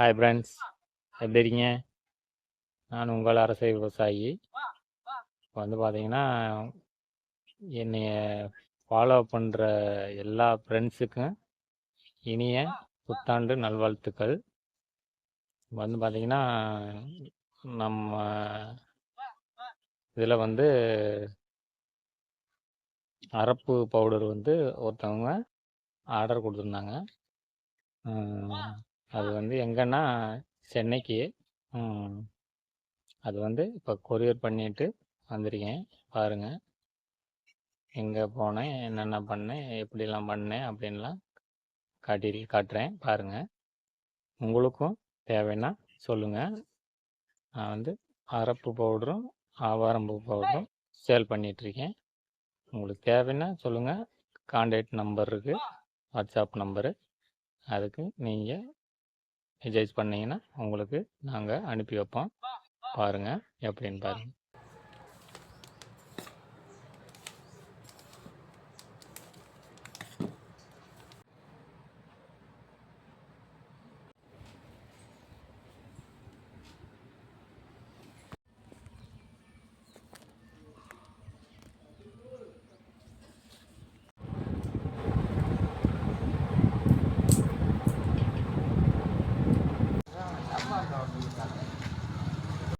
Hi friends எப்படி இருக்கீங்க? நான் உங்கள் அரசை விவசாயி. இப்போ வந்து பார்த்தீங்கன்னா என்னைய ஃபாலோ பண்ணுற எல்லா ஃப்ரெண்ட்ஸுக்கும் இனிய புத்தாண்டு நல்வாழ்த்துக்கள். இப்போ வந்து பார்த்தீங்கன்னா நம்ம இதில் வந்து அரப்பு பவுடர் வந்து ஒருத்தவங்க ஆர்டர் கொடுத்துருந்தாங்க. அது வந்து எங்கன்னா சென்னைக்கு அது வந்து இப்போ கொரியர் பண்ணிட்டு வந்திருக்கேன். பாருங்கள் எங்கே போனேன் என்னென்ன பண்ணேன் எப்படிலாம் பண்ணேன் அப்படின்லாம் காட்டி காட்டுறேன். பாருங்கள் உங்களுக்கும் தேவைன்னா சொல்லுங்கள் நான் வந்து அரப்பு பவுடரும் ஆவாரம்பூ பவுடரும் சேல் பண்ணிகிட்ருக்கேன் உங்களுக்கு தேவைன்னா சொல்லுங்கள் கான்டாக்ட் நம்பர் இருக்குது வாட்ஸ்அப் நம்பரு. அதுக்கு நீங்கள் மெசேஜ் பண்ணீங்கன்னா உங்களுக்கு நாங்கள் அனுப்பி வைப்போம். பாருங்கள் எப்படின்னு பாருங்கள்